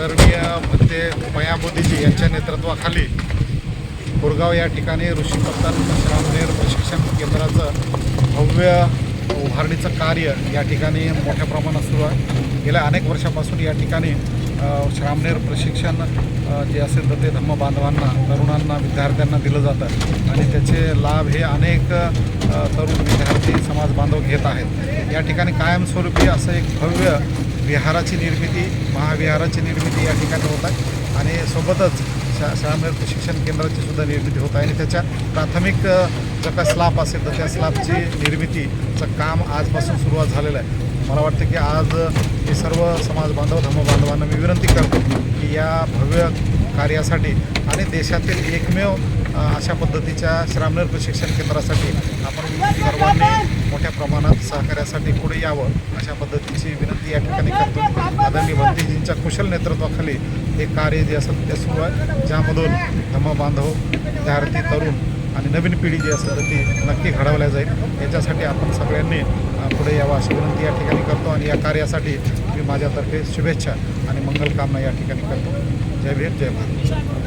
आदरणीय मया मोदीजी यांच्या नेतृत्वाखाली कोरगाव या ठिकाणी ऋषीपत्तन श्रामनेर प्रशिक्षण केंद्राचं भव्य उभारणीचं कार्य या ठिकाणी मोठ्या प्रमाणात सुरू आहे. गेल्या अनेक वर्षापासून या ठिकाणी श्रामनेर प्रशिक्षण जे असेल तर ते धम्म बांधवांना तरुणांना विद्यार्थ्यांना दिलं जातं. आणि त्याचे लाभ हे अनेक तरुण विद्यार्थी समाज बांधव घेत आहेत. या ठिकाणी कायमस्वरूपी असं एक भव्य विहाराची निर्मिती महाविहाराची निर्मिती या ठिकाणी होत आहे. आणि सोबतच शा शाळामध्ये प्रशिक्षण केंद्राची सुद्धा निर्मिती होत आहे. आणि त्याच्या प्राथमिक अ, जर का स्लाप असेल तर त्या स्लाबची निर्मितीचं काम आजपासून सुरुवात झालेलं आहे. मला वाटतं की आज हे सर्व समाज बांधव धर्मबांधवांना मी विनंती करतो की या भव्य कार्यासाठी आणि देशातील एकमेव अशा पद्धतीच्या श्रामनेर प्रशिक्षण केंद्रासाठी आपण सर्वांनी मोठ्या प्रमाणात सहकार्यासाठी पुढे यावं अशा पद्धतीची विनंती या ठिकाणी करतो. आदरणीय भंतीजींच्या कुशल नेतृत्वाखाली हे कार्य जे असेल ते सुरू आहे. ज्यामधून धम्म बांधव विद्यार्थी तरुण आणि नवीन पिढी जी असेल तर ती नक्की घडवल्या जाईल. याच्यासाठी आपण सगळ्यांनी पुढे यावं अशी विनंती या ठिकाणी करतो आणि या कार्यासाठी मी माझ्यातर्फे शुभेच्छा आणि मंगलकामना या ठिकाणी करतो. जय भीम जय भारत.